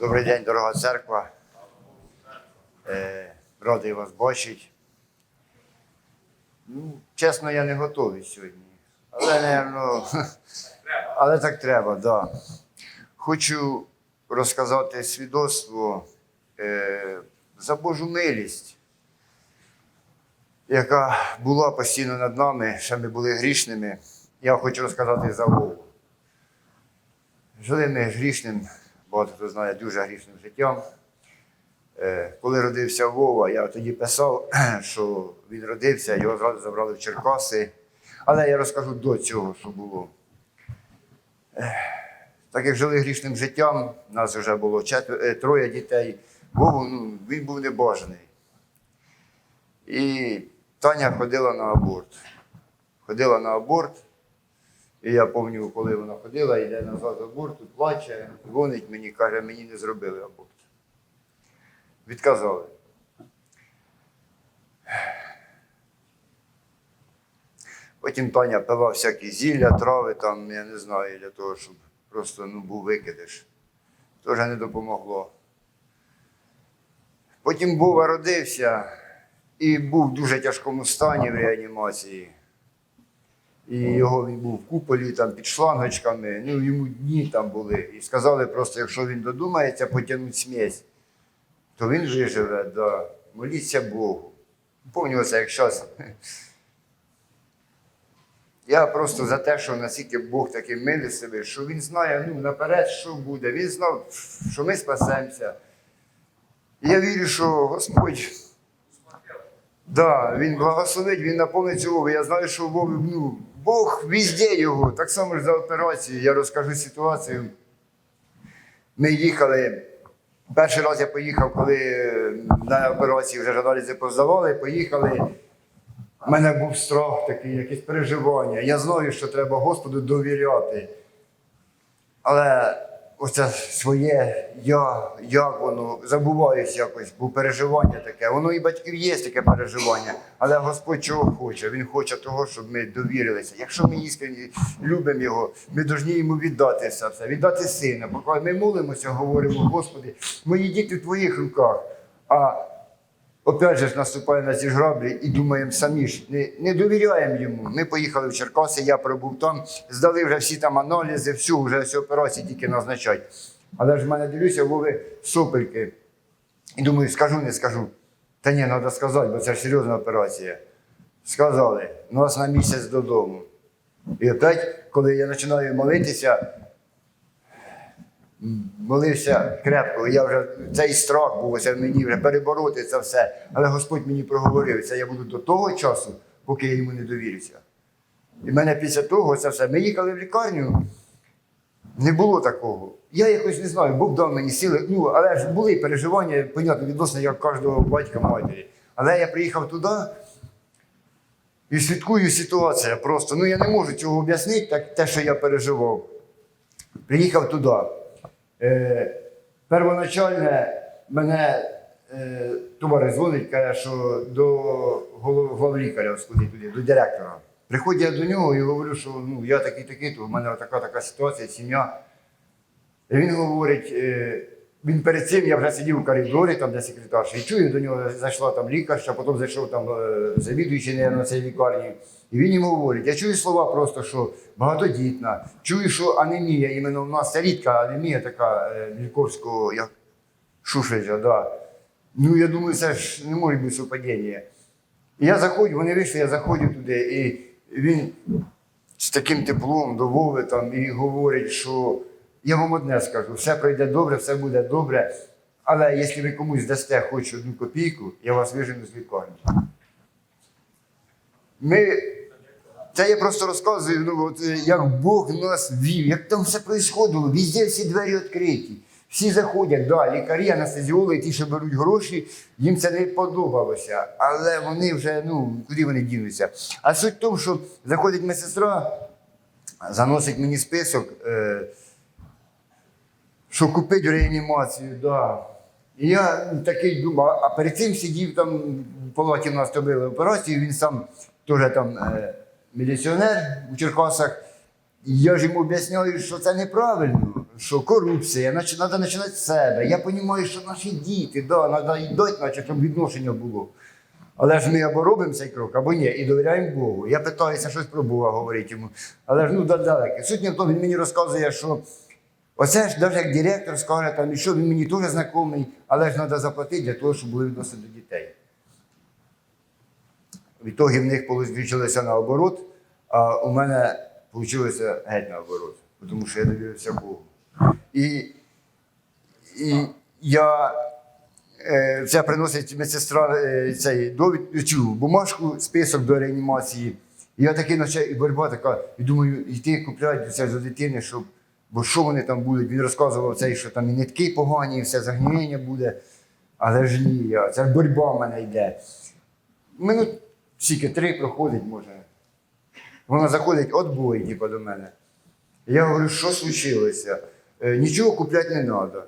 Добрий день, дорога церква. Е, радий вас бачити. Ну, чесно, я не готовий сьогодні. Але, напевно, але так треба, так. Да. Хочу розказати свідоцтво е, за Божу милість, яка була постійно над нами, ще ми були грішними. Я хочу розказати за Вову. Жили ми грішним, багато хто знає, дуже грішним життям. Е, Коли родився Вова, я тоді писав, що він родився, його зразу забрали в Черкаси. Але я розкажу до цього, що було. Е, Так як жили грішним життям, нас вже було четвер... е, троє дітей. Вову, ну, він був небажаний. І Таня ходила на аборт. Ходила на аборт. І я пам'ятаю, коли вона ходила, йде назад з аборту, плаче, дзвонить мені, каже, мені не зробили аборт. Відказали. Потім Таня пила всякі зілля, трави, там, я не знаю, для того, щоб просто ну, був викидиш. Теж не допомогло. Потім Вова родився і був в дуже тяжкому стані в реанімації. І його він був в куполі там під шлангочками, ну йому дні там були. І сказали просто, якщо він додумається потягнути смесь, то він виживе, да. моліться Богу. Помню це як зараз. Я просто за те, що наскільки Бог такий милостивий, що він знає ну, наперед, що буде. Він знав, що ми спасемося. Я вірю, що Господь. Да, він благословить, він наповнить цього. Я знаю, що Бог, ну, Бог везде його. Так само ж за операцію. Я розкажу ситуацію. Ми їхали. Перший раз я поїхав, коли на операції вже аналізи поздавали, поїхали. У мене був страх такий, якесь переживання. Я знаю, що треба Господу довіряти. Але оце своє я, як воно, забуваюсь якось, бо переживання таке. Воно і батьків є таке переживання. Але Господь чого хоче? Він хоче того, щоб ми довірилися. Якщо ми іскренні любимо його, ми повинні йому віддати все, все, віддати сина. Поки ми молимося, говоримо, Господи, мої діти в твоїх руках. А Опять же ж наступає на ці граблі і думаємо самі ж, не, не довіряємо йому. Ми поїхали в Черкаси, я пробув там, здали вже всі там аналізи, всю вже всю операцію тільки назначать. Але ж в мене дивлюся, були сопельки. І думаю, скажу, не скажу. Та ні, треба сказати, бо це ж серйозна операція. Сказали, нас на місяць додому. І опять, коли я починаю молитися, молився крепко, я вже цей страх був ось в мені вже перебороти це все. Але Господь мені проговорив, це я буду до того часу, поки я йому не довірюся. І в мене після того це все. Ми їхали в лікарню, не було такого. Я якось не знаю, Бог дав мені сили. Ну, але ж були переживання, понятно, відносно як кожного батька матері. Але я приїхав туди і слідкую ситуація просто. Ну я не можу цього об'яснити, так, те, що я переживав. Приїхав туди. Е, первоначальне мене е, товариш дзвонить, каже, що до голов- главлікаря сходи туди, до директора. Приходжу я до нього і говорю, що ну, я такий такий, то в мене така така ситуація, сім'я. Він говорить, е, він перед цим я вже сидів у коридорі, там де секретарша, і чую, до нього зайшла там лікарша, потім зайшов там е, завідуючий наверно, цієї лікарні. І він йому говорить, я чую слова просто, що багатодітна, чую, що анемія, іменно в нас це рідка анемія така е, як Шушевича, да. Ну, я думаю, це ж не може бути совпадіння. І я заходжу, вони вийшли, я заходжу туди, і він з таким теплом до Вови там і говорить, що я вам одне скажу, все пройде добре, все буде добре. Але якщо ви комусь дасте хоч одну копійку, я вас вижену з лікарні. Ми, це я просто розказую, ну, от, е, як Бог нас вів, як там все происходило, везде всі двері відкриті. Всі заходять, да, лікарі, анестезіологи, ті, що беруть гроші, їм це не подобалося. Але вони вже, ну, куди вони дінуться? А суть в тому, що заходить медсестра, заносить мені список, е, що купить реанімацію, да. І я такий думав, а перед цим сидів там в палаті в нас робили операцію, він сам теж там е, міліціонер у Черкасах. І я ж йому об'ясняю, що це неправильно. що корупція, треба починати з себе. Я розумію, що наші діти, да, треба йдати, наче, щоб відношення було. Але ж ми або робимо цей крок, або ні, і довіряємо Богу. Я питаюся щось про Бога говорити йому. Але ж ну да- далеке. Суть тому, він мені розказує, що оце ж навіть як директор скаже, там, і що він мені теж знайомий, але ж треба заплатити для того, щоб були відносини до дітей. Відтоді в них вийшло наоборот, а у мене вийшло геть наоборот, тому що я довірився Богу. І, і я е, це приносить медсестра е, цей довід, цю бумажку, список до реанімації. І я такий наче, і боротьба така, і думаю, йти купляти це за дитини, щоб. Бо що вони там будуть? Він розказував цей, що там і нитки погані, і все загниєння буде. Але ж ні, це ж боротьба в мене йде. Минут скільки три проходить, може. Вона заходить от бой, типу, до мене. Я говорю, що случилося? «Е, Нічого купляти не треба.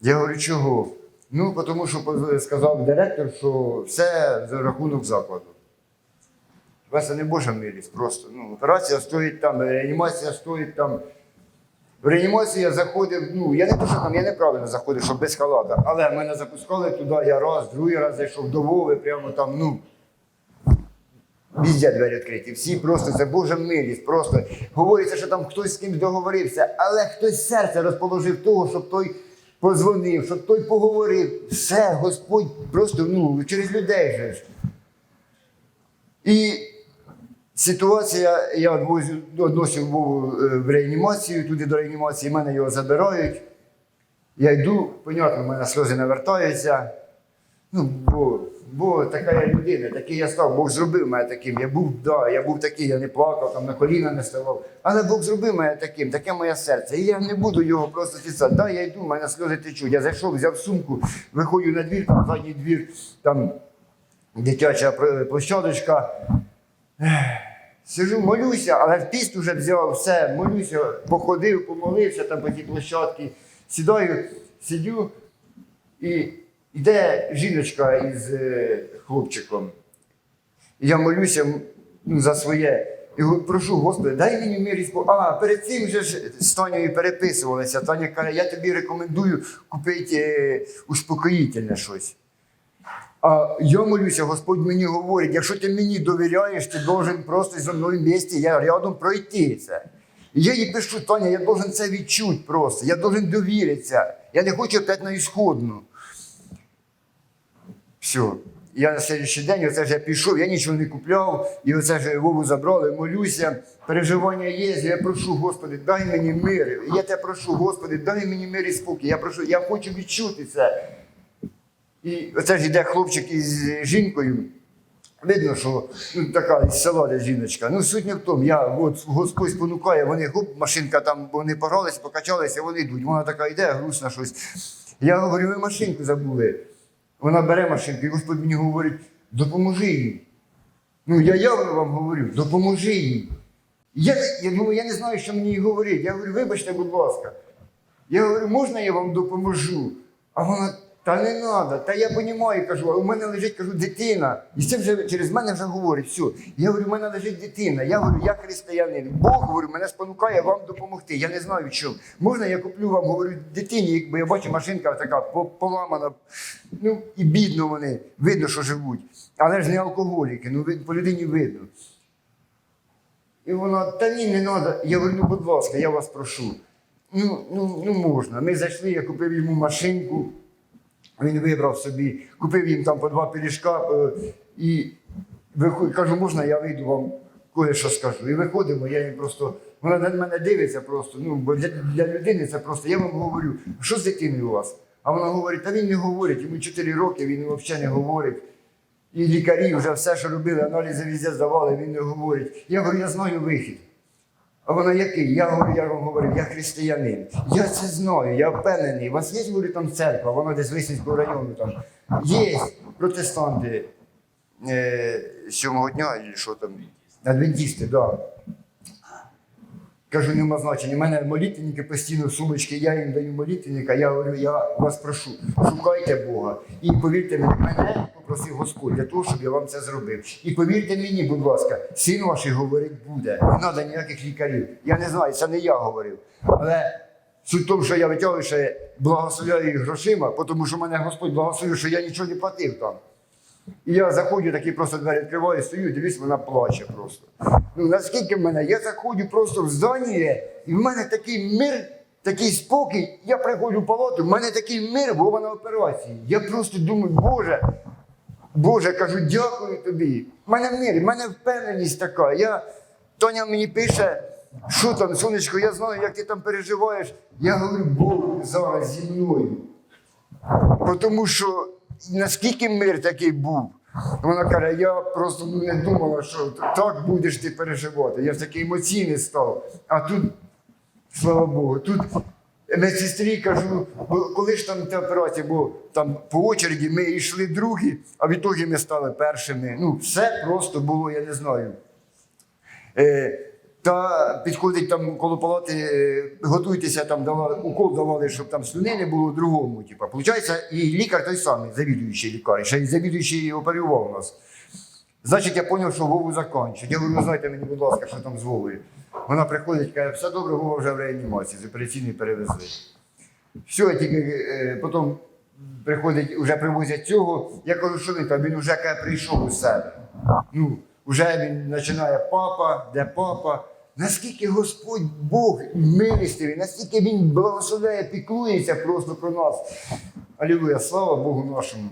Я говорю, чого? Ну, тому що сказав директор, що все за рахунок закладу. Хіба не Божа милість просто. Ну, операція стоїть там, реанімація стоїть там. В реанімацію я заходив, ну я не то, що там, я неправильно заходив, щоб без халата. Але мене запускали туди, я раз, другий раз зайшов до Вови, прямо там, ну. Везде двері відкриті. Всі просто це Божа милість. Просто говориться, що там хтось з кимось договорився, але хтось серце розположив того, щоб той позвонив, щоб той поговорив. Все, Господь просто ну, через людей же. І ситуація, я відносив Вову е, в реанімацію, туди до реанімації, мене його забирають. Я йду, понятно, в мене сльози навертаються. Ну, бо, бо така я людина, такий я став, Бог зробив мене таким. Я був, да, я був такий, я не плакав, там на коліна не ставав. Але Бог зробив мене таким, таке моє серце. І я не буду його просто фіцати. Да, я йду, в мене сльози течуть. Я зайшов, взяв сумку, виходжу на двір, там задній двір, там дитяча пр- площадочка. Сижу, молюся, але в піст вже взяв все, молюся, походив, помолився там по тій площадці. Сідаю, сидю, і йде жіночка із е, хлопчиком. І я молюся ну, за своє. І прошу, Господи, дай мені мир. А перед цим вже ж з Танею переписувалися. Таня каже, я тобі рекомендую купити е, успокоїтельне щось. А я молюся, Господь мені говорить, якщо ти мені довіряєш, ти должен просто зі мною в місті, я рядом пройти це. І я їй пишу, Таня, я должен це відчути просто, я должен довіритися. Я не хочу опять на ісходну. Все. Я на слідчий день, оце ж я пішов, я нічого не купляв, і оце ж Вову забрали, молюся, переживання є, я прошу, Господи, дай мені мир. Я тебе прошу, Господи, дай мені мир і спокій. Я прошу, я хочу відчути це. І оце ж йде хлопчик із жінкою. Видно, що ну, така із села де жіночка. Ну, суть в тому, я от Господь спонукає, вони гуп, машинка там, вони поралися, покачалися, вони йдуть. Вона така йде, грустна щось. Я говорю, ви машинку забули. Вона бере машинку, і Господь мені говорить, допоможи їй. Ну, я явно вам говорю, допоможи їй. Я, я думаю, я не знаю, що мені говорити. Я говорю, вибачте, будь ласка. Я говорю, можна я вам допоможу? А вона, та не треба, та я розумію, кажу, а у мене лежить, кажу, дитина. І це вже через мене вже говорить, все. Я говорю, у мене лежить дитина. Я говорю, я християнин. Бог говорю, мене спонукає вам допомогти. Я не знаю, що. Можна я куплю вам, говорю, дитині, якби я бачу, машинка така поламана. Ну і бідно вони, видно, що живуть. Але ж не алкоголіки, ну по людині видно. І вона, та ні, не треба. Я говорю, ну, будь ласка, я вас прошу. Ну, ну, ну можна. Ми зайшли, я купив йому машинку. Він вибрав собі, купив їм там по два пиріжка е, і кажу, можна, я вийду вам кое-що скажу. І виходимо, я їм просто. Вона на мене дивиться просто. Ну, бо для, для людини це просто. Я вам говорю, що з дитиною у вас? А вона говорить, та він не говорить, йому 4 роки, він взагалі не говорить. І лікарі вже все, що робили, аналізи везде здавали, він не говорить. Я говорю, я знаю вихід. А вона який? Я говорю, я говорю, я християнин. Я це знаю, я впевнений. У вас є, говорю, там церква, вона десь Висницького району там. Є протестанти е, сьомого дня, що там, адвентісти, так. Да. Кажу, нема значення. У мене молитвенники постійно в сумочці, я їм даю молитвенника, я говорю, я вас прошу, шукайте Бога. І повірте мені, мене попросив Господь для того, щоб я вам це зробив. І повірте мені, будь ласка, син ваш говорить буде. Не треба ніяких лікарів. Я не знаю, це не я говорив. Але Суть в тому, що я витягую ще благословляю їх грошима, тому що мене Господь благословив, що я нічого не платив там. І я заходжу, такий просто двері відкриваю, стою, дивлюсь, вона плаче просто. Ну наскільки в мене? Я заходжу просто в здання, і в мене такий мир, такий спокій. Я приходжу в палату, в мене такий мир, бо вона на операції. Я просто думаю, Боже, Боже, кажу, дякую тобі. В мене мир, в мене впевненість така. Я, Тоня мені пише, що там, сонечко, я знаю, як ти там переживаєш. Я говорю, Бог зараз зі мною. Тому що наскільки мир такий був. Вона каже, я просто не думала, що так будеш ти переживати. Я ж такий емоційний став. А тут, слава Богу, тут медсестрі кажу, коли ж там та операція, бо там по очереді ми йшли другі, а в ітогі ми стали першими. Ну, все просто було, я не знаю. Е, та підходить там коло палати, е, готуйтеся, там давали, укол давали, щоб там слюни не було другому. Типа. Получається, і лікар той самий, завідуючий лікар, ще й завідуючий оперував нас. Значить, я зрозумів, що Вову закінчить. Я говорю, «Ну, знайте мені, будь ласка, що там з Вовою. Вона приходить, каже, все добре, Вова вже в реанімації, з операційної перевезли. Все, тільки е, потім приходить, вже привозять цього. Я кажу, що він там, він вже каже, прийшов у себе. Ну, вже він починає папа, де папа. Наскільки Господь Бог милістивий, наскільки Він благословляє, піклується просто про нас. Алілуя, слава Богу нашому.